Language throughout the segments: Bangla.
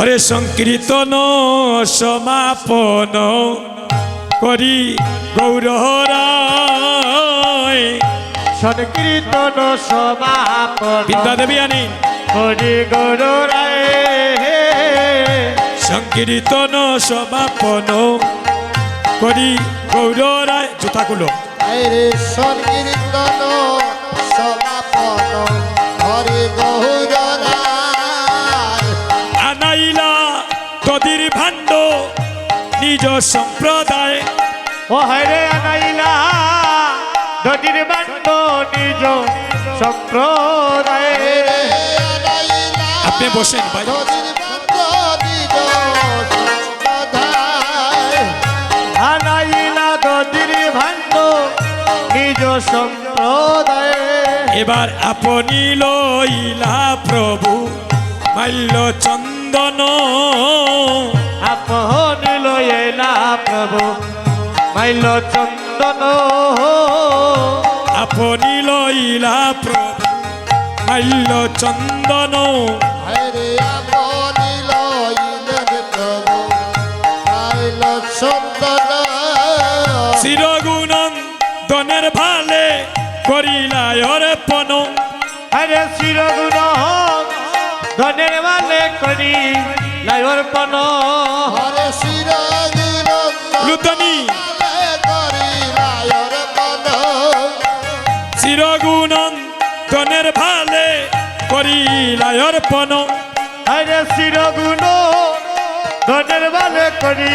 অরে সংকীর্তন সমাপন করি গৌরহরায়। সংকীর্তন সমাপন বিদ্যা দেবী আনি হরি গৌর রায় সংকীর্তন সমাপন করি গৌররায় জুতাগুলো। রে সংকীর্তন নিজ সম্প্রদায়। ও হরে আনাইলা দদির বান্ড নিজ সম্প্রদায়। আপনি বসেন ভাই। আনাইলা দদির ভান্ড নিজ সম্প্রদায়। এবার আপনি লইলা প্রভু মাল্য চন্দন আপন লয়ে না প্রভু মাইল চন্দন। আপনি লইলা প্রভু মাইল চন্দন। হরে আপনি লইলে প্রভু মাইল চন্দন। চিরগুণন দনের ভালে করিলা অর্পণ। হরে চিরগুণ ধনের ভালে করি। নয়র্পণ হরে শিরানি লুতনি। চিরগুণনের ভালে করিলায়র্পণ হরে শিরগুণ ধনের ভালে করি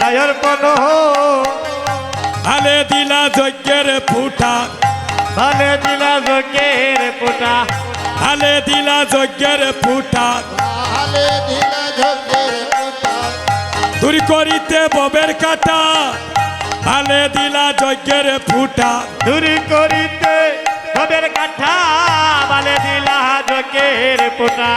লায়র্পণ ভালে দিলা যজ্ঞের ফুটা। ভালে দিলা যজ্ঞের ফুটা। ভালে দিলা যজ্ঞের ফুটা। ভালে দিলা দূর করিতে ববের কাটা ভালে দিলা যজ্ঞের ফুটা। দূরি করিতে তবের কাঠা ভালে দিলা যোগের পোটা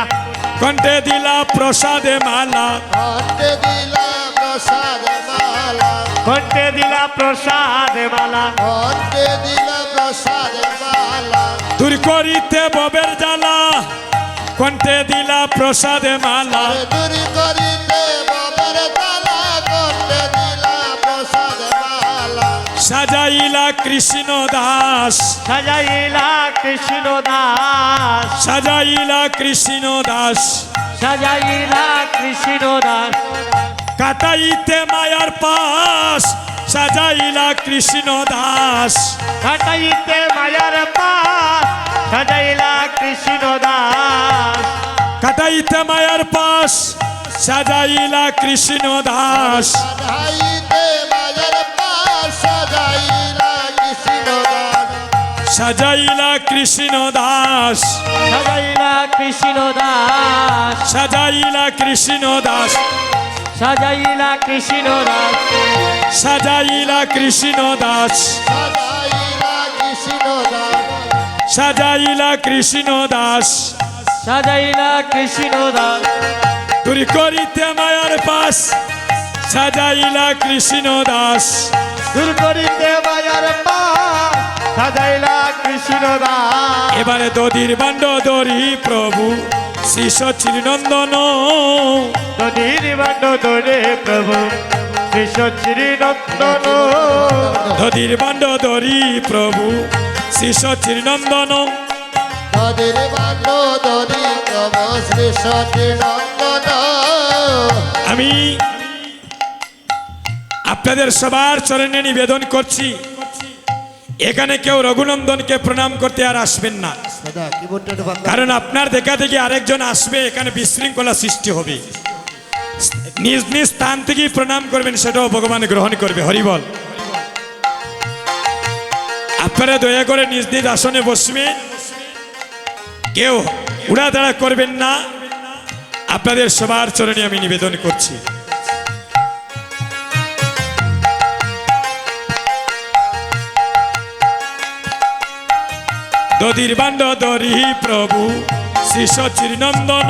কণ্ঠে দিলা প্রসাদে মালা। কণ্ঠে দিলা প্রসাদ মালা। কণ্ঠে দিলা প্রসাদ মালা। কণ্ঠে দিলা প্রসাদ মালা। দূর করিতে ববের জ্বালা কণ্ঠে দিলা প্রসাদে মালা। আরে দূরি করিতে বাবার তালা কণ্ঠে দিলা প্রসাদ মালা। সাজাইলা কৃষ্ণ দাস। সাজাইলা কৃষ্ণ দাস। সাজাইলা কৃষ্ণ দাস। সাজাইলা কৃষ্ণ দাস। কাটাইতে মায়ার পাশ। সাজাইলা কৃষ্ণ দাস। কাটাইতে মায়ার পাস সাজাইলা কৃষ্ণ দাস। কাটাইতে মায়ার পাশ সাজাইলা কৃষ্ণ দাস। পাশ সাজাইলা কৃষ্ণ দাস। সাজাইলা কৃষ্ণ দাস। সাজাইলা কৃষ্ণ দাস। সাজাইলা কৃষ্ণ দাস। সাজাইলা কৃষ্ণ দাস। সাজাইলা কৃষ্ণ দাস। সাজাইলা কৃষ্ণ দাস। তুই করিতে মায়ার পাশ। সাজাইলা কৃষ্ণ দাস। দূর করিতে মায়ার পাস সাজাইলা কৃষ্ণ দাস। এবারে দদির বান্ড দরি প্রভু। শ্রী নন্দন দধির্বাণ্ড ধরে প্রভু শ্রী সচিনন্দন দধির্বাণ্ড ধরি প্রভু শ্রী সচিনন্দন দধির্বাণ্ড ধরি প্রভু শ্রী সচিনন্দন আমি আপনাদের সবার চরণে নিবেদন করছি। এখানে কেউ রঘুনন্দনকে প্রণাম করতে আর আসবেন না। কারণ আপনার দেখা দেখি আরেকজন আসবে এখানে বিশৃঙ্খলা সৃষ্টি হবে। নিজ নিজ স্থান থেকেই প্রণাম করবেন সেটাও ভগবান গ্রহণ করবে। হরিবল আপনারা দয়া করে নিজ নিজ আসনে বসবেন কেউ উড়াদাড়া করবেন না। আপনাদের সবার চরণে আমি নিবেদন করছি। দধির বাণ্ড ধরি প্রভু শ্রী সচির নন্দন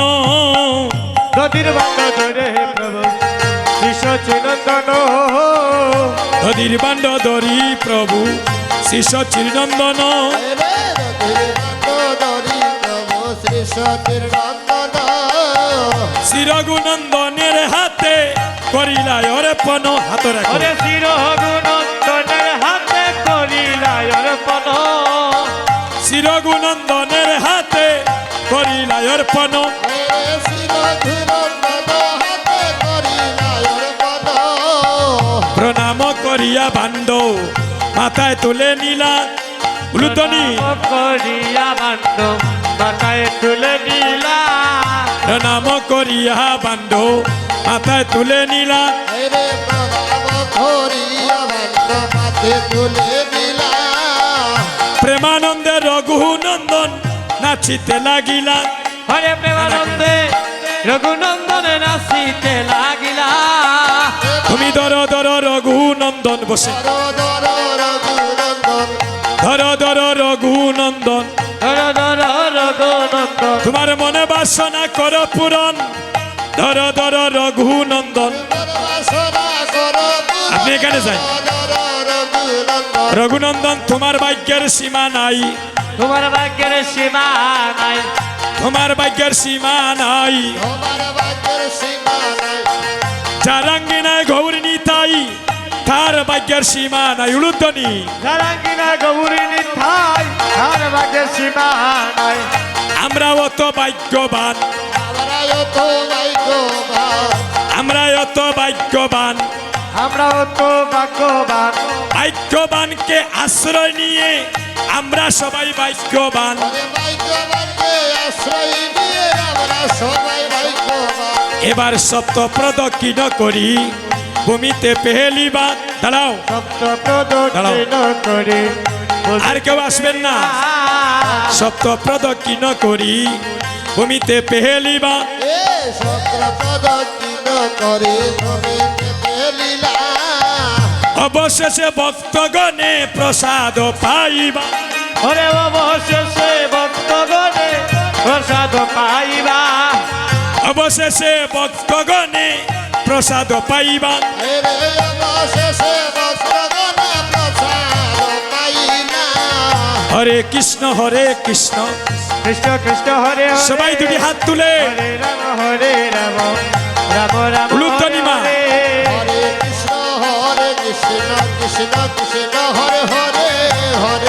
দধির বাণ্ড ধরে প্রভু শ্রী সচির নন্দন দধির বাণ্ড ধরি প্রভু শ্রী সচির নন্দন শ্রী রঘুনন্দনের হাতে করিলায় অর্পণ হাত রাখো। শ্রী রঘুনন্দন অর্পণ প্রণাম করিয়া বান্দ। মাথায় তুলে নিলা। উলুতনি করিয়া বান্ড মাথায় তুলে নিলা। প্রণাম করিয়া বান্দ। মাথায় তুলে নিলা। প্রেমানন্দে রঘুনন্দন নাচিতে লাগিলা। হরে প্রেমানন্দে রঘুনন্দনে নাচিতে লাগিলা। তুমি দর দর রঘুনন্দন বসে। দর দর রঘুনন্দন। ধর ধর রঘুনন্দন। ধর ধর রঘুনন্দন। তোমার মনে বাসনা কর পূরণ। ধর ধর রঘুনন্দন। বাসনা করো আপনি এখানে রঘুনন্দন। রঘুনন্দন তোমার ভাগ্যের সীমা নাই। তোমার ভাগ্যের সীমা নাই। তোমার ভাগ্যের সীমা নাই। তোমার ভাগ্যের সীমা নাই। যারাঙ্গিনায় গৌরিনী তাই তার ভাগ্যের সীমা নাই উলুদ্ধনি নারায়ণা গৌরী নিথাই তার ভাগ্যের সীমা নাই। আমরা অত ভাগ্যবান। আমরাও তো ভাগ্যবান। আমরা অত ভাগ্যবান। আমরা অত ভাগ্যবান। ভাগ্যবানকে আশ্রয় নিয়ে আমরা সবাই ভাগ্যবান। এবার সপ্ত প্রদক্ষিণ করি? ভূমিতে পেহেলিবা দাঁড়াও। সপ্ত প্রদক্ষিণ করে? আর কেউ আসবেন না। সপ্ত প্রদক্ষিণ করি? ভূমিতে পেহেলিবা ভূমিতে লীলা অবশেষে ভক্তগণে প্রসাদ পাইবা। হরে অবশেষে ভক্তগণে প্রসাদ পাইবা। অবশেষে ভক্তগণে প্রসাদ পাইবা। অবশেষে ভক্তগণে প্রসাদ পাইলা হরে কৃষ্ণ হরে কৃষ্ণ। কৃষ্ণ কৃষ্ণ হরে সবাই দুটি হাত তুলে। হরে রাম হরে রাম রাম রাম উলুধ্বনি হরে কৃষ্ণ হরে কৃষ্ণ কৃষ্ণ কৃষ্ণ হরে হরে হরে।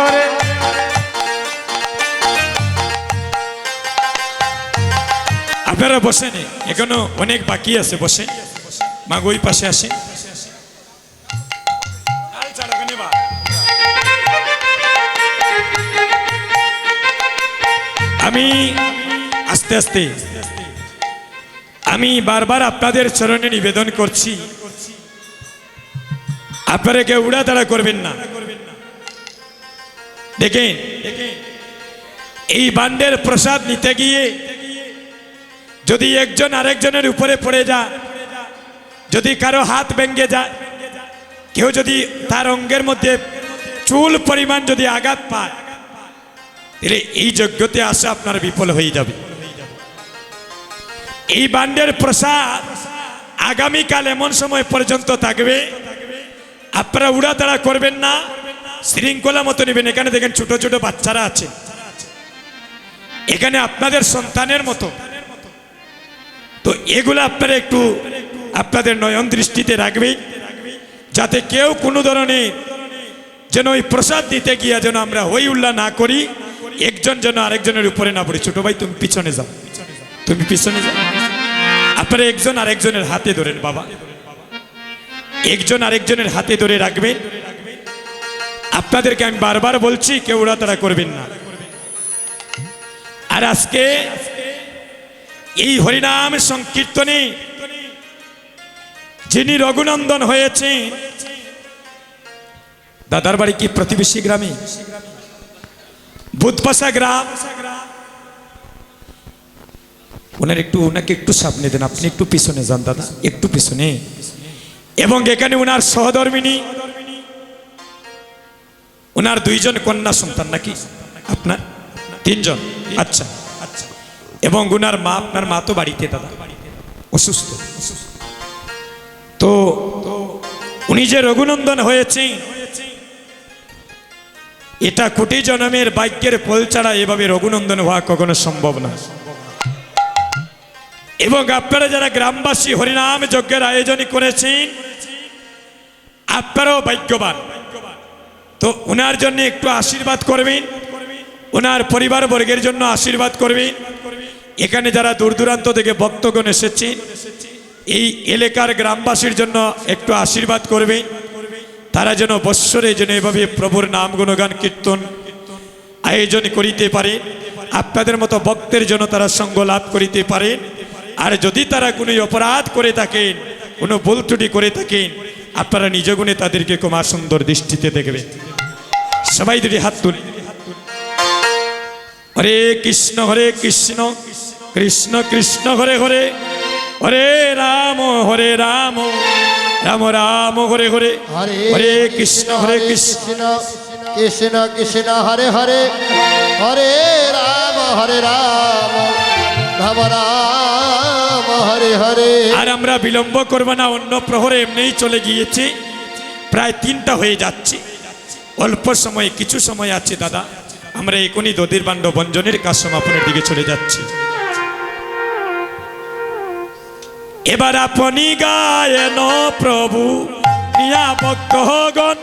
আপনারা বসেন এখনও অনেক বাকি আছে বসেন মা ওই পাশে আসেন আমি আস্তে আস্তে, আমি বারবার আপনাদের চরণে নিবেদন করছি। আপনারা কেউ উড়াতাড়া করবেন না। দেখেন, এই বান্ডের প্রসাদ নিতে গিয়ে যদি একজন আরেকজনের উপরে পড়ে যায়, যদি কারও হাত ভেঙে যায়, কেউ যদি তার অঙ্গের মধ্যে চুল পরিমাণ যদি আঘাত পায়, তাহলে এই যজ্ঞতে আসা আপনার বিফল হয়ে যাবে। এই বান্ডের প্রসাদ আগামীকাল এমন সময় পর্যন্ত থাকবে। আপনারা উড়াতাড়া করবেন না, শৃঙ্খলা মতো নেবেন। এখানে দেখেন ছোট ছোট বাচ্চারা আছে। এখানে আপনাদের সন্তানের মতো তো এগুলো আপনারা একটু আপনাদের নয়ন দৃষ্টিতে রাখবেন যাতে কেউ কোনো ধরনের যেন ওই প্রসাদ দিতে গিয়া যেন আমরা হই উল্লাহ না করি, একজন যেন আরেকজনের উপরে না পড়ি। ছোট ভাই, তুমি পিছনে যাও। তুমি পিছনে যাও। আপনারা একজন আরেকজনের হাতে ধরেন, বাবা। একজন আরেকজনের হাতে ধরে রাখবেন আপনাদেরকে আমি বারবার বলছি, কেউ উড়াতাড়া করবেন না। আর আজকে এই হরিনাম সংকীর্তনে যিনি রঘুনন্দন হয়েছেন, দাদার বাড়ি কি প্রতিবেশী গ্রামে? বুধপাশা গ্রাম। ওনার একটু, ওনাকে একটু সামনে দেন, আপনি একটু পিছনে যান দাদা, একটু পিছনে। এবং এখানে ওনার সহধর্মিনী, ওনার দুইজন কন্যা সন্তান নাকি? আপনার? তিনজন? আচ্ছা। এবং ওনার মা, আপনার মা তো বাড়িতে, দাদা। অসুস্থ। তো উনি যে রঘুনন্দন হয়েছে এটা কোটি জনমের বাক্যের ফল ছাড়া এভাবে রঘুনন্দন হওয়া কখনো সম্ভব না। এবং আপনারা যারা গ্রামবাসী, হরিনাম যজ্ঞের আয়োজন করেছেন, আপনারাও ভাগ্যবান। তো ওনার জন্য একটু আশীর্বাদ করবেন ওনার পরিবার বর্গের জন্য আশীর্বাদ করবেন। এখানে যারা দূর দূরান্ত থেকে ভক্তগণ এসেছেন এই এলাকার গ্রামবাসীর জন্য একটু আশীর্বাদ করবেন তারা যেন বৎসরে যেন এভাবে প্রভুর নাম গুণগান, কীর্তন আয়োজন করিতে পারে। আপনাদের মতো ভক্তের জন্য তারা সঙ্গ লাভ করিতে পারেন আর যদি তারা কোনো অপরাধ করে থাকেন, কোনো ভুল ত্রুটি করে থাকেন, আপনারা নিজ গুণে তাদেরকে কুমার সুন্দর দৃষ্টিতে দেখবেন। সবাই দুটি হাত তুলে। হরে কৃষ্ণ হরে কৃষ্ণ কৃষ্ণ কৃষ্ণ হরে হরে হরে রাম হরে রাম রাম রাম হরে হরে হরে কৃষ্ণ হরে কৃষ্ণ কৃষ্ণ কৃষ্ণ হরে হরে হরে রাম হরে রাম রাম রাম হরে হরে। আর আমরা বিলম্ব করব না অন্য প্রহরে এমনিই চলে গিয়েছি। প্রায় তিনটা হয়ে যাচ্ছে। অল্প সময় কিছু সময় আছে দাদা। আমরা এখনই দধির বাণ্ড বঞ্জনের কাজ সমাপনের দিকে চলে যাচ্ছি। এবার আপনি গায়েন প্রভু নিয়া ভক্তগণ।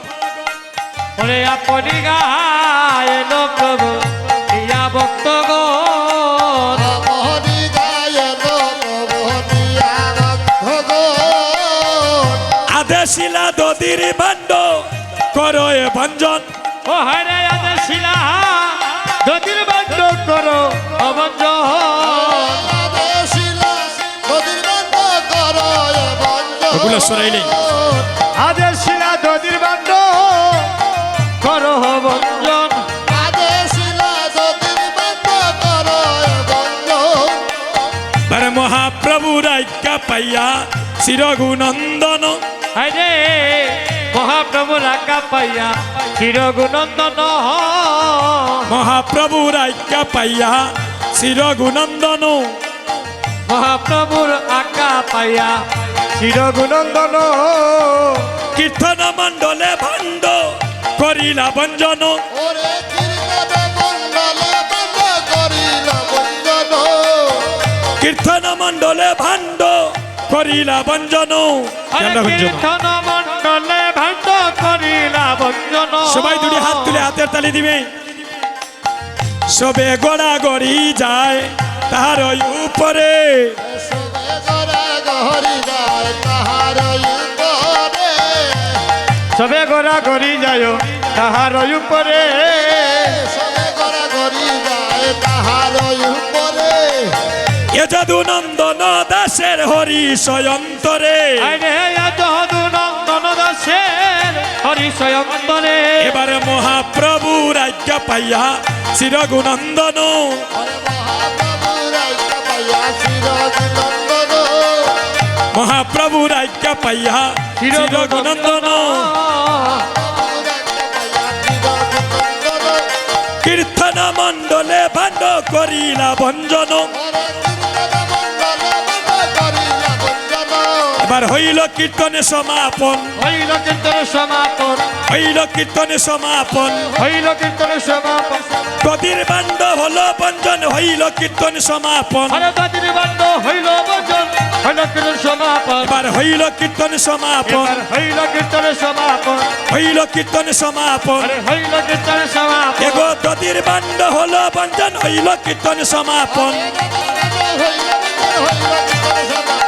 ওরে আপনি গায়ন প্রভু গায়ন প্রভুনিয়া ভগবান আদেশিলা দধির বাণ্ড করো এ ভঞ্জন ও হরে করো অবঞ্জ ওগুলো সরাইলেই করো অবঞ্জন মহাপ্রভুর আজ্ঞা পাইয়া চিরগুনন্দন আরে মহাপ্রভু রাখা পাইয়া চিরগুনন্দন মহাপ্রভুর আজ্ঞা পাইয়া চিরগুনন্দন মহাপ্রভুর আজ্ঞা পাইয়া চিরগুনন্দন কীর্তন মণ্ডলে ভাণ্ড করিলা বঞ্জন। কীর্তন মণ্ডলে বন্ধ করিল ভাণ্ড বঞ্জন। কীর্তন মণ্ডলে ভাণ্ড করিলা বঞ্জন সবাই দুটি হাত তুলে হাতের তালি দিবে। সবে গড়া গড়ি যায় তাহার ওই উপরে। সবে গড়া গড়ি যায় তাহার উপরে তাহার উপরে। এ যদু নন্দন দাসের হরি সয়ন্তরে যদু নন্দন দাসের হরি স্বয়ন্তরে এবারে মহাপ্রভু রাজ্য পাইয়া চিরগুনন্দন ওরে মহাপ্রভু রাজ্য পাইয়া চিরগুনন্দন কীর্তন মণ্ডলে ভাণ্ড করিলা ভঞ্জন এবার হইল কীর্তনে সমাপন হইল কীর্তন সমাপন হইল কীর্তনে সমাপন হইল কীর্তন সমাপন কদির বাণ্ড হলো বঞ্জন হইল কীর্তন সমাপন দাদির বান্ড হইল বচন হইল কীর্তন সমাপন এবার হইল কীর্তন সমাপন হইল কীর্তন সমাপন হইল কীর্তন সমাপন হইল কীর্তন সমাপন এগো হলো বঞ্জন হইল কীর্তন সমাপন হইল কীর্তন সমাপন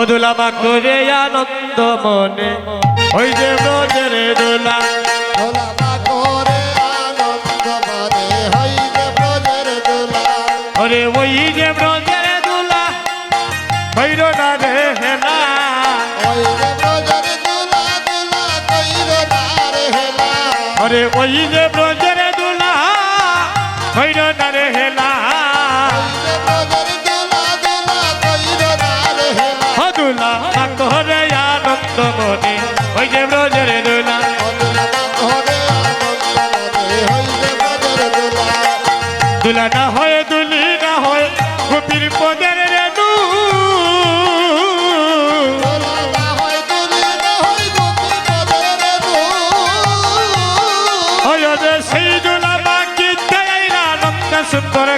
অদুলামা করে আনন্দ মনে। ওই যে ব্রজের দোলা। দোলা মা করে আনন্দ মনে হইবে ব্রজের দোলা। ওরে ওই যে ব্রজের দোলা। হইল না রে হেলা হইবে ব্রজের দোলা দোলা কইর না রে হেলা ওরে ওই যে ব্রজের দোলা। হইল না দুলা না হয় দুলি না হয় গোপীর পদের রেণু। সেই দুলা বাকি সুন্দর